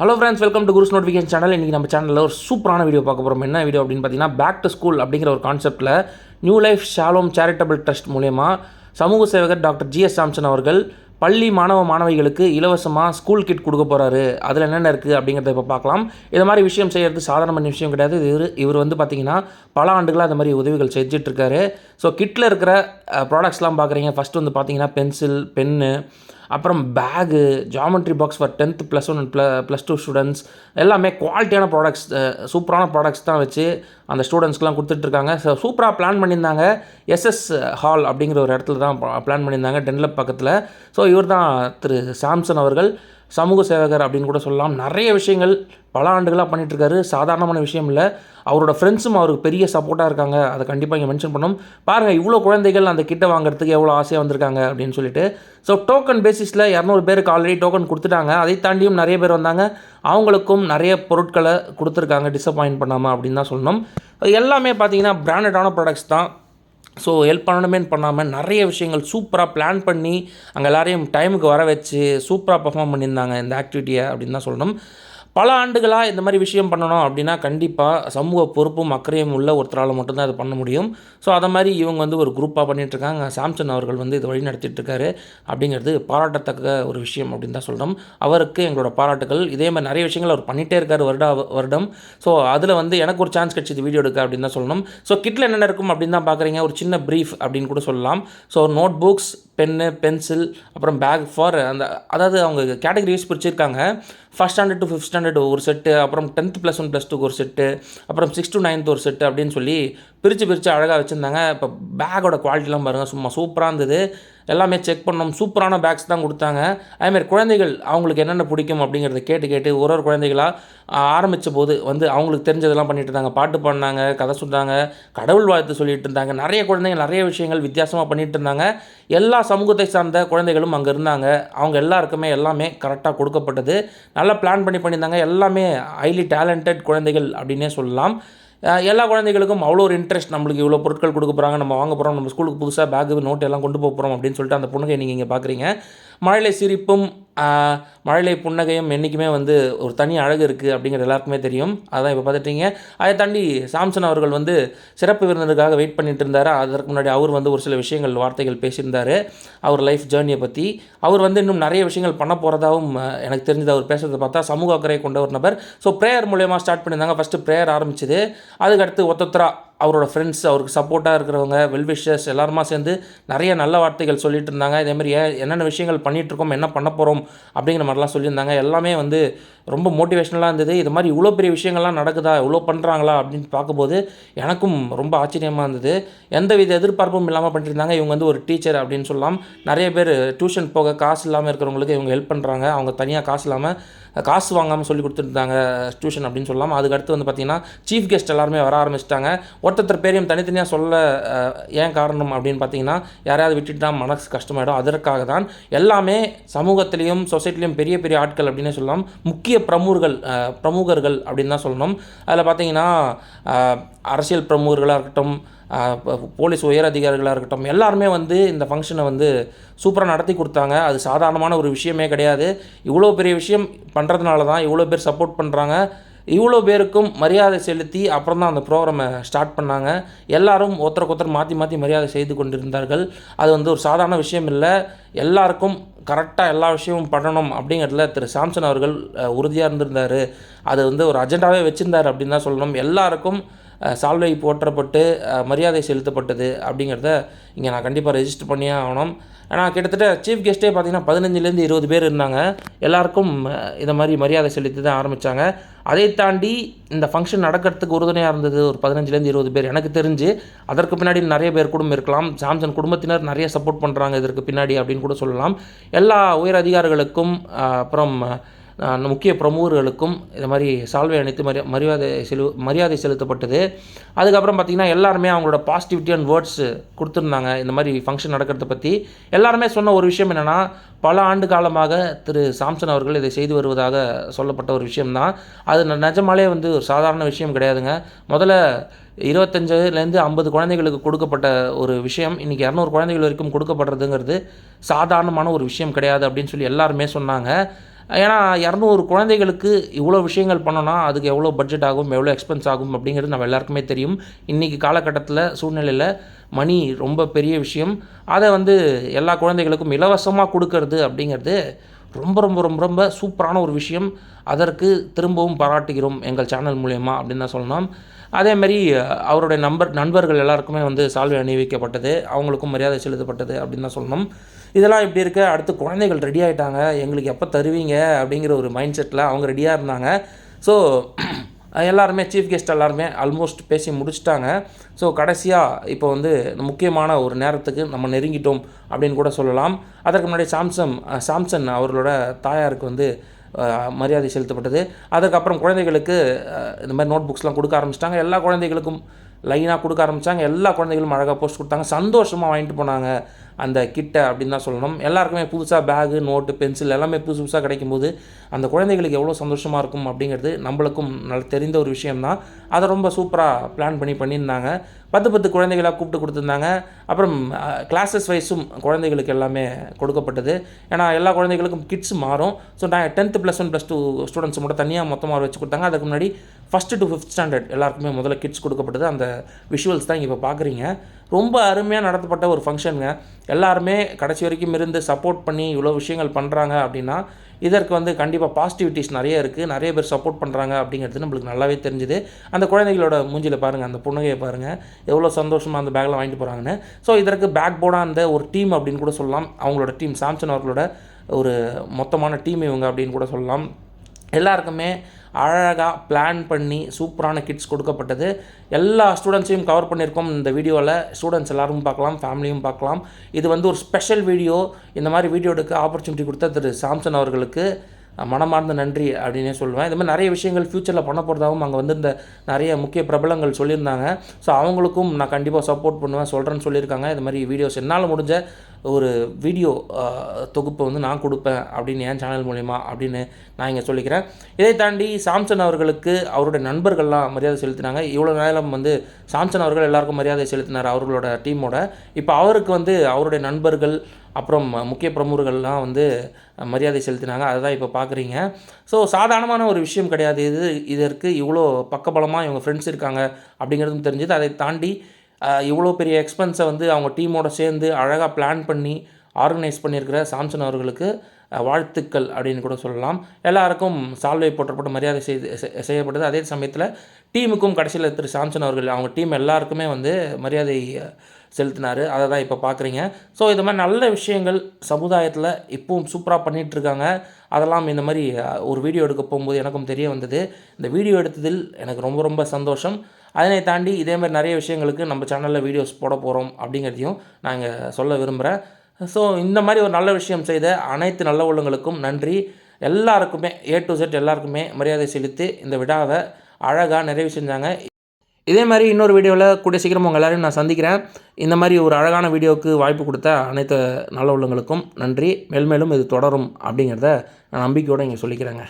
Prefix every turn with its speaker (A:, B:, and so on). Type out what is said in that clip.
A: Hello friends welcome to Gurus notification channel இன்றைக்கி நம்ம சேனலில் ஒரு சூப்பரான வீடியோ பார்க்க போகிறோம் என்ன வீடியோ அப்படின்னு பார்த்தீங்கன்னா பேக் டு ஸ்கூல் அப்படிங்கிற ஒரு கான்செப்ட்டில் new life Shalom charitable trust மூலயமா சமூக சேவகர் டாக்டர் ஜிஎஸ் சாம்சன் அவர்கள் பள்ளி மாணவ மாணவிகளுக்கு இலவசமாக ஸ்கூல் கிட் கொடுக்க போகிறாரு அதில் என்னென்ன இருக்குது அப்படிங்கிறத இப்போ பார்க்கலாம். இது மாதிரி விஷயம் செய்கிறது சாதாரணமான விஷயம் கிடையாது. இவர் இவர் வந்து பார்த்தீங்கன்னா பல ஆண்டுகளாக அது மாதிரி உதவிகள் செஞ்சிட்ருக்காரு ஸோ கிட்டில் இருக்கிற ப்ராடக்ட்ஸ்லாம் பார்க்குறீங்க. ஃபஸ்ட்டு வந்து பார்த்தீங்கன்னா பென்சில் பென்னு அப்புறம் bag geometry box for tenth plus one ப்ள plus two students எல்லாமே குவாலிட்டியான ப்ராடக்ட்ஸ் சூப்பரான ப்ராடக்ட்ஸ் தான் வச்சு அந்த ஸ்டூடெண்ட்ஸ்க்குலாம் கொடுத்துட்ருக்காங்க ஸோ சூப்பராக பிளான் பண்ணியிருந்தாங்க. எஸ்எஸ் ஹால் அப்படிங்கிற ஒரு இடத்துல தான் பிளான் பண்ணியிருந்தாங்க. டென்லப் பக்கத்தில். ஸோ இவர் தான் திரு சாம்சன் அவர்கள். சமூக சேவகர் அப்படின்னு கூட சொல்லலாம். நிறைய விஷயங்கள் பல ஆண்டுகளாக பண்ணிகிட்ருக்காரு சாதாரணமான விஷயம் இல்லை. அவரோட ஃப்ரெண்ட்ஸும் அவருக்கு பெரிய சப்போர்ட்டாக இருக்காங்க. அதை கண்டிப்பாக இங்கே மென்ஷன் பண்ணோம். பாருங்கள் இவ்வளோ குழந்தைகள் அந்த கிட்ட வாங்குறதுக்கு எவ்வளோ ஆசையாக வந்திருக்காங்க அப்படின்னு சொல்லிட்டு. ஸோ டோக்கன் பேசிஸில் இரநூறு பேருக்கு ஆல்ரெடி டோக்கன் கொடுத்துட்டாங்க. அதை தாண்டியும் நிறைய பேர் வந்தாங்க. அவங்களுக்கும் நிறைய பொருட்களை கொடுத்துருக்காங்க. டிசப்பாயின்ட் பண்ணாமல் அப்படின்னு தான் சொல்லணும். எல்லாமே பார்த்தீங்கன்னா பிராண்டடான ப்ராடக்ட்ஸ் தான். ஸோ ஹெல்ப் பண்ணணுமேன்னு பண்ணாமல் நிறைய விஷயங்கள் சூப்பராக பிளான் பண்ணி அங்கே எல்லாரையும் டைமுக்கு வர வச்சு சூப்பராக பர்ஃபார்ம் பண்ணியிருந்தாங்க இந்த ஆக்டிவிட்டியை அப்படின்னு தான் சொல்லணும். பல ஆண்டுகளாக இந்த மாதிரி விஷயம் பண்ணணும் அப்படின்னா கண்டிப்பாக சமூக பொறுப்பும் அக்கறையும் உள்ள ஒருத்தரால் மட்டும்தான் அதை பண்ண முடியும். ஸோ அதை மாதிரி இவங்க வந்து ஒரு குரூப்பாக பண்ணிகிட்ருக்காங்க சாம்சன் அவர்கள் வந்து இதை வழி நடத்திட்டுருக்காரு. அப்படிங்கிறது பாராட்டத்தக்க ஒரு விஷயம் அப்படின்னு தான் சொல்கிறோம் அவருக்கு எங்களோட பாராட்டுகள். இதே மாதிரி நிறைய விஷயங்கள் அவர் பண்ணிகிட்டே இருக்கார் வருடா வருடம். ஸோ அதில் வந்து எனக்கு ஒரு சான்ஸ் கிடச்சிது வீடியோ எடுக்க அப்படின்னு தான் சொல்லணும். ஸோ கிட்டில் என்னென்ன இருக்கும் அப்படின்னு தான் பார்க்குறீங்க ஒரு சின்ன ப்ரீஃப் அப்படின்னு கூட சொல்லலாம். So note books pen pencil அப்புறம் பேக் ஃபார் அந்த அதாவது அவங்க கேட்டகரிஸ் பிரிச்சிருக்காங்க. First standard to fifth standard ஒரு செட்டு அப்புறம் டென்த் ப்ளஸ் ஒன் ப்ளஸ் டூக்கு ஒரு செட்டு அப்புறம் சிக்ஸ் டு நைன்த் ஒரு செட்டு அப்படின்னு சொல்லி பிரித்து பிரித்து அழகாக வச்சுருந்தாங்க. இப்போ பேக்கோட குவாலிட்டிலாம் பாருங்கள் சும்மா சூப்பராக இருந்தது. எல்லாமே செக் பண்ணோம். சூப்பரான பேக்ஸ் தான் கொடுத்தாங்க. அதேமாதிரி குழந்தைகள் அவங்களுக்கு என்னென்ன பிடிக்கும் அப்படிங்கிறத கேட்டு கேட்டு ஒரு ஒரு குழந்தைகளாக ஆரம்பித்த போது வந்து அவங்களுக்கு தெரிஞ்சதெல்லாம் பண்ணிட்டு இருந்தாங்க. பாட்டு பாடினாங்க கதை சொன்னாங்க கடவுள் வாழ்த்து சொல்லிட்டு இருந்தாங்க. நிறைய குழந்தைங்க நிறைய விஷயங்கள் வித்தியாசமாக பண்ணிகிட்டு இருந்தாங்க. எல்லா சமூகத்தை சார்ந்த குழந்தைகளும் அங்கே இருந்தாங்க. அவங்க எல்லாருக்குமே எல்லாமே கரெக்டாக கொடுக்கப்பட்டது. நல்லா பிளான் பண்ணி பண்ணியிருந்தாங்க. எல்லாமே ஹைலி டேலண்டட் குழந்தைகள் அப்படின்னே சொல்லலாம். எல்லா குழந்தைகளுக்கும் அவ்வளோ ஒரு இன்ட்ரெஸ்ட் நம்மளுக்கு இவ்வளோ பொருட்கள் கொடுக்க போகிறாங்க நம்ம வாங்க போகிறோம் நம்ம ஸ்கூலுக்கு புதுசாக பேக்கு நோட் எல்லாம் கொண்டு போக போகிறோம் அப்படின்னு சொல்லிட்டு அந்த பொண்ணுங்க நீங்கள் இங்கே பார்க்குறீங்க மழலை சிரிப்பும் மழலை புன்னகையும் என்றைக்குமே வந்து ஒரு தனி அழகு இருக்குது அப்படிங்கிறது எல்லாருக்குமே தெரியும். அதான் இப்போ பார்த்துட்டீங்க. அதை தாண்டி சாம்சன் அவர்கள் வந்து சிறப்பு விருந்தினருக்காக வெயிட் பண்ணிட்டு இருந்தார்? அதற்கு முன்னாடி அவர் வந்து ஒரு சில விஷயங்கள் வார்த்தைகள் பேசியிருந்தார். அவர் லைஃப் ஜேர்னியை பற்றி அவர் வந்து இன்னும் நிறைய விஷயங்கள் பண்ண போகிறதாகவும் எனக்கு தெரிஞ்சது அவர் பேசுகிறத பார்த்தா சமூக அக்கறை கொண்ட ஒரு நபர். ஸோ ப்ரேயர் மூலயமா ஸ்டார்ட் பண்ணியிருந்தாங்க. ஃபஸ்ட்டு ப்ரேயர் ஆரம்பிச்சது. அதுக்கடுத்து ஒத்தொத்தரா அவரோட ஃப்ரெண்ட்ஸ் அவருக்கு சப்போர்ட்டாக இருக்கிறவங்க வெல்விஷர்ஸ் எல்லாருமா சேர்ந்து நிறைய நல்ல வார்த்தைகள் சொல்லிட்டு இருந்தாங்க. இதேமாதிரி ஏன் என்னென்ன விஷயங்கள் பண்ணிகிட்ருக்கோம் என்ன பண்ண போகிறோம் அப்படிங்கிற மாதிரிலாம் சொல்லியிருந்தாங்க. எல்லாமே வந்து ரொம்ப மோட்டிவேஷ்னலாக இருந்தது. இது மாதிரி இவ்வளோ பெரிய விஷயங்கள்லாம் நடக்குதா இவ்வளோ பண்ணுறாங்களா அப்படின்னு பார்க்கும்போது எனக்கும் ரொம்ப ஆச்சரியமாக இருந்தது. எந்த வித எதிர்பார்ப்பும் இல்லாமல் பண்ணிட்டு இவங்க வந்து ஒரு டீச்சர் அப்படின்னு சொல்லலாம். நிறைய பேர் டியூஷன் போக காசு இல்லாமல் இருக்கிறவங்களுக்கு இவங்க ஹெல்ப் பண்ணுறாங்க அவங்க தனியாக காசு இல்லாமல் காசு வாங்காமல் சொல்லி கொடுத்துருந்தாங்க டியூஷன் அப்படின்னு சொல்லலாம். அதுக்கடுத்து வந்து பார்த்திங்கன்னா சீஃப் கெஸ்ட் எல்லாருமே வர ஆரம்பிச்சிட்டாங்க. ஒருத்தர் பேரையும் தனித்தனியாக சொல்ல ஏன் காரணம் அப்படின்னு பார்த்தீங்கன்னா யாரையாவது விட்டுட்டா மனசு கஷ்டமாயிடும். அதற்காக தான் எல்லாமே சமூகத்திலையும் சொசைட்டிலையும் பெரிய பெரிய ஆட்கள் அப்படின்னே சொல்லலாம். முக்கிய பிரமுகர்கள் பிரமுகர்கள் அப்படின்னு தான் சொல்லணும். அதில் பார்த்தீங்கன்னா அரசியல் பிரமுகர்களாக இருக்கட்டும் போலீஸ் உயர் அதிகாரிகளாக இருக்கட்டும் எல்லாருமே வந்து இந்த ஃபங்க்ஷனை வந்து சூப்பராக நடத்தி கொடுத்தாங்க. அது சாதாரணமான ஒரு விஷயமே கிடையாது. இவ்வளோ பெரிய விஷயம் பண்ணுறதுனால தான் இவ்வளோ பேர் சப்போர்ட் பண்ணுறாங்க இவ்வளோ பேருக்கும் மரியாதை செலுத்தி அப்புறம் தான் அந்த ப்ரோக்ராமை ஸ்டார்ட் பண்ணாங்க. எல்லாரும் ஒருத்தருக்கு ஒருத்தர் மாற்றி மாற்றி மரியாதை செய்து கொண்டிருந்தார்கள். அது வந்து ஒரு சாதாரண விஷயம் இல்லை. எல்லாருக்கும் கரெக்டாக எல்லா விஷயமும் பண்ணணும் அப்படிங்கிறதுல திரு சாம்சன் அவர்கள் உறுதியாக இருந்திருந்தார். அது வந்து ஒரு அஜெண்டாவே வச்சுருந்தார் அப்படின்னு தான் சொல்லணும். எல்லாருக்கும் சால்வை போற்றப்பட்டு மரியாதை செலுத்தப்பட்டது அப்படிங்கிறத இங்கே நான் கண்டிப்பாக ரெஜிஸ்டர் பண்ணியே ஆகணும். ஏன்னா கிட்டத்தட்ட சீஃப் கெஸ்ட்டே பார்த்தீங்கன்னா பதினஞ்சுலேருந்து இருபது பேர் இருந்தாங்க. எல்லாருக்கும் இதை இந்த மாதிரி மரியாதை செலுத்தி தான் ஆரம்பித்தாங்க அதை தாண்டி இந்த ஃபங்க்ஷன் நடக்கிறதுக்கு உறுதுணையாக இருந்தது ஒரு பதினஞ்சுலேருந்து இருபது பேர். எனக்கு தெரிஞ்சு அதற்கு பின்னாடி நிறைய பேர் குடும்பம் இருக்கலாம். சாம்சன் குடும்பத்தினர் நிறைய சப்போர்ட் பண்ணுறாங்க இதற்கு பின்னாடி அப்படின்னு கூட சொல்லலாம். எல்லா உயர் அதிகாரிகளுக்கும் அப்புறம் முக்கிய பிரமுகர்களுக்கும் இது மாதிரி சால்வை அணித்து மரி மரியாதை செலு மரியாதை செலுத்தப்பட்டது. அதுக்கப்புறம் பார்த்திங்கன்னா எல்லாருமே அவங்களோட பாசிட்டிவிட்டி அண்ட் வேர்ட்ஸ் கொடுத்துருந்தாங்க. இந்த மாதிரி ஃபங்க்ஷன் நடக்கிறத பற்றி எல்லாருமே சொன்ன ஒரு விஷயம் என்னென்னா பல ஆண்டு காலமாக திரு சாம்சன் அவர்கள் இதை செய்து வருவதாக சொல்லப்பட்ட ஒரு விஷயம்தான். அது நிஜமாலே வந்து ஒரு சாதாரண விஷயம் கிடையாதுங்க. முதல்ல இருபத்தஞ்சுலேருந்து ஐம்பது குழந்தைகளுக்கு கொடுக்கப்பட்ட ஒரு விஷயம் இன்றைக்கி இரநூறு குழந்தைகள் வரைக்கும் கொடுக்கப்படுறதுங்கிறது சாதாரணமான ஒரு விஷயம் கிடையாது அப்படின்னு சொல்லி எல்லாருமே சொன்னாங்க. ஏன்னா இரநூறு குழந்தைகளுக்கு இவ்வளோ விஷயங்கள் பண்ணோன்னா அதுக்கு எவ்வளோ பட்ஜெட் ஆகும் எவ்வளோ எக்ஸ்பென்ஸ் ஆகும் அப்படிங்கிறது நம்ம எல்லாருக்குமே தெரியும். இன்றைக்கி காலகட்டத்தில் சூழ்நிலையில் மணி ரொம்ப பெரிய விஷயம். அதை வந்து எல்லா குழந்தைகளுக்கும் இலவசமாக கொடுக்கறது அப்படிங்கிறது ரொம்ப ரொம்ப ரொம்ப ரொம்ப சூப்பரான ஒரு விஷயம். அதற்கு திரும்பவும் பாராட்டுகிறோம் எங்கள் சேனல் மூலயமா அப்படின்னு தான் சொல்லணும். அதேமாரி அவருடைய நம்பர் நண்பர்கள் எல்லாருக்குமே வந்து சால்வை அணிவிக்கப்பட்டது. அவங்களுக்கும் மரியாதை செலுத்தப்பட்டது அப்படின்னு தான் சொல்லணும். இதெல்லாம் இப்படி இருக்க அடுத்து குழந்தைகள் ரெடி ஆகிட்டாங்க எங்களுக்கு எப்போ தருவீங்க அப்படிங்கிற ஒரு மைண்ட் செட்டில் அவங்க ரெடியாக இருந்தாங்க. ஸோ எல்லாருமே சீஃப் கெஸ்ட் எல்லாருமே ஆல்மோஸ்ட் பேசி முடிச்சிட்டாங்க. ஸோ கடைசியாக இப்போ வந்து முக்கியமான ஒரு நேரத்துக்கு நம்ம நெருங்கிட்டோம் அப்படின்னு கூட சொல்லலாம். அதற்கு முன்னாடி சாம்சங் சாம்சன் அவர்களோட தாயாருக்கு வந்து மரியாதை செலுத்தப்பட்டது. அதுக்கப்புறம் குழந்தைகளுக்கு இந்த மாதிரி நோட் புக்ஸ்லாம் கொடுக்க ஆரம்பிச்சிட்டாங்க. எல்லா குழந்தைகளுக்கும் லைனாக கொடுக்க ஆரம்பித்தாங்க எல்லா குழந்தைகளும் அழகாக போஸ்ட் கொடுத்தாங்க. சந்தோஷமாக வாங்கிட்டு போனாங்க. அந்த கிட்டை அப்படின்னு தான் சொல்லணும். எல்லாருக்குமே புதுசாக பேகு நோட்டு பென்சில் எல்லாமே புதுசு புதுசாக கிடைக்கும்போது அந்த குழந்தைகளுக்கு எவ்வளோ சந்தோஷமாக இருக்கும் அப்படிங்கிறது நம்மளுக்கும் நல்ல தெரிந்த ஒரு விஷயம்தான். அதை ரொம்ப சூப்பராக பிளான் பண்ணி பண்ணியிருந்தாங்க. பத்து பத்து குழந்தைகளாக கூப்பிட்டு கொடுத்துருந்தாங்க. அப்புறம் கிளாஸஸ் வைஸும் குழந்தைகளுக்கு எல்லாமே கொடுக்கப்பட்டது. ஏன்னா எல்லா குழந்தைகளுக்கும் கிட்ஸ் மாறும். ஸோ நான் tenth plus one plus two students மட்டும் தனியாக மொத்தமாக வச்சு கொடுத்தாங்க. அதுக்கு முன்னாடி ஃபஸ்ட்டு டு ஃபிஃப்த் ஸ்டாண்டர்ட் எல்லாருக்குமே முதல்ல கிட்ஸ் கொடுக்கப்பட்டது. அந்த விஷுவல்ஸ் தான் இப்போ பார்க்குறீங்க ரொம்ப அருமையாக நடத்தப்பட்ட ஒரு ஃபங்க்ஷனுங்க எல்லாருமே கடைசி வரைக்கும் இருந்து சப்போர்ட் பண்ணி இவ்வளோ விஷயங்கள் பண்ணுறாங்க அப்படின்னா இதற்கு வந்து கண்டிப்பாக பாசிட்டிவிட்டிஸ் நிறைய இருக்குது நிறைய பேர் சப்போர்ட் பண்ணுறாங்க அப்படிங்கிறது நம்மளுக்கு நல்லாவே தெரிஞ்சுது. அந்த குழந்தைகளோட மூஞ்சியில் பாருங்கள் அந்த புன்னகையை பாருங்கள் எவ்வளோ சந்தோஷமாக அந்த பேக்கில் வாங்கிட்டு போகிறாங்கன்னு ஸோ இதற்கு பேக் போர்டாக அந்த ஒரு டீம் அப்படின்னு கூட சொல்லலாம். அவங்களோட டீம் சாம்சன் அவர்களோட ஒரு மொத்தமான டீம் இவங்க அப்படின்னு கூட சொல்லலாம். எல்லாருக்குமே அழகாக பிளான் பண்ணி சூப்பரான கிட்ஸ் கொடுக்கப்பட்டது. எல்லா ஸ்டூடெண்ட்ஸையும் கவர் பண்ணியிருக்கோம் இந்த வீடியோவில் ஸ்டூடெண்ட்ஸ் எல்லோரும் பார்க்கலாம் ஃபேமிலியும் பார்க்கலாம். இது வந்து ஒரு ஸ்பெஷல் வீடியோ இந்த மாதிரி வீடியோ எடுக்க ஆப்பர்ச்சுனிட்டி கொடுத்த திரு சாம்சன் அவர்களுக்கு. மனமார்ந்த நன்றி அப்படின்னே சொல்லுவேன். இது மாதிரி நிறைய விஷயங்கள் ஃப்யூச்சரில் பண்ண போகிறதாகவும் அங்கே வந்து இந்த நிறைய முக்கிய பிரபலங்கள் சொல்லியிருந்தாங்க. ஸோ அவங்களுக்கும் நான் கண்டிப்பாக சப்போர்ட் பண்ணுவேன் சொல்கிறேன்னு சொல்லியிருக்காங்க. இது மாதிரி வீடியோஸ் என்னால் முடிஞ்ச ஒரு வீடியோ தொகுப்பை வந்து நான் கொடுப்பேன் அப்படின்னு என் சேனல் மூலிமா அப்படின்னு நான் இங்கே சொல்லிக்கிறேன். இதை தாண்டி சாம்சன் அவர்களுக்கு அவருடைய நண்பர்கள்லாம் மரியாதை செலுத்தினாங்க. இவ்வளோ நேரம் வந்து சாம்சன் அவர்கள் எல்லாருக்கும் மரியாதை செலுத்தினார் அவர்களோட டீமோட இப்போ அவருக்கு வந்து அவருடைய நண்பர்கள் அப்புறம் முக்கிய பிரமுகர்கள்லாம் வந்து மரியாதை செலுத்தினாங்க. அதை தான் இப்போ பார்க்குறீங்க ஸோ சாதாரணமான ஒரு விஷயம் கிடையாது. இது இதற்கு இவ்வளோ பக்கபலமாக இவங்க ஃப்ரெண்ட்ஸ் இருக்காங்க அப்படிங்கிறதும் தெரிஞ்சது. அதை தாண்டி இவ்வளோ பெரிய எக்ஸ்பென்ஸை வந்து அவங்க டீமோட சேர்ந்து அழகாக பிளான் பண்ணி ஆர்கனைஸ் பண்ணியிருக்கிற சாம்சன் அவர்களுக்கு வாழ்த்துக்கள் அப்படின்னு கூட சொல்லலாம். எல்லாருக்கும் சால்வை போற்றப்பட்டு மரியாதை செய்து செய்யப்பட்டது. அதே சமயத்தில் டீமுக்கும் கடைசியில் திரு சாம்சன் அவர்கள் அவங்க டீம் எல்லாருக்குமே வந்து மரியாதை செலுத்தினார். அதை தான் இப்போ பார்க்குறீங்க ஸோ இது மாதிரி நல்ல விஷயங்கள் சமுதாயத்தில் இப்பவும் சூப்பராக பண்ணிகிட்டு இருக்காங்க. அதெல்லாம் இந்த மாதிரி ஒரு வீடியோ எடுக்க போகும்போது எனக்கும் தெரிய வந்தது. இந்த வீடியோ எடுத்ததில் எனக்கு ரொம்ப ரொம்ப சந்தோஷம். அதனை தாண்டி இதே மாதிரி நிறைய விஷயங்களுக்கு நம்ம சேனலில் வீடியோஸ் போட போகிறோம் அப்படிங்கிறதையும் நாங்கள் சொல்ல விரும்புகிறேன் ஸோ இந்த மாதிரி ஒரு நல்ல விஷயம் செய்த அனைத்து நல்ல உள்ளங்களுக்கும் நன்றி. எல்லாருக்குமே ஏ டு செட் எல்லாருக்குமே மரியாதை செலுத்தி இந்த விழாவை அழகாக நிறைவு செஞ்சாங்க. இதே மாதிரி இன்னொரு வீடியோவில் கூடிய சீக்கிரம் உங்கள் எல்லோரையும் நான் சந்திக்கிறேன். இந்த மாதிரி ஒரு அழகான வீடியோவுக்கு வாய்ப்பு கொடுத்த அனைத்து நல்ல உள்ளங்களுக்கும் நன்றி. மேல்மேலும் இது தொடரும் அப்படிங்கிறத நான் நம்பிக்கையோடு இங்கே சொல்லிக்கிறேங்க.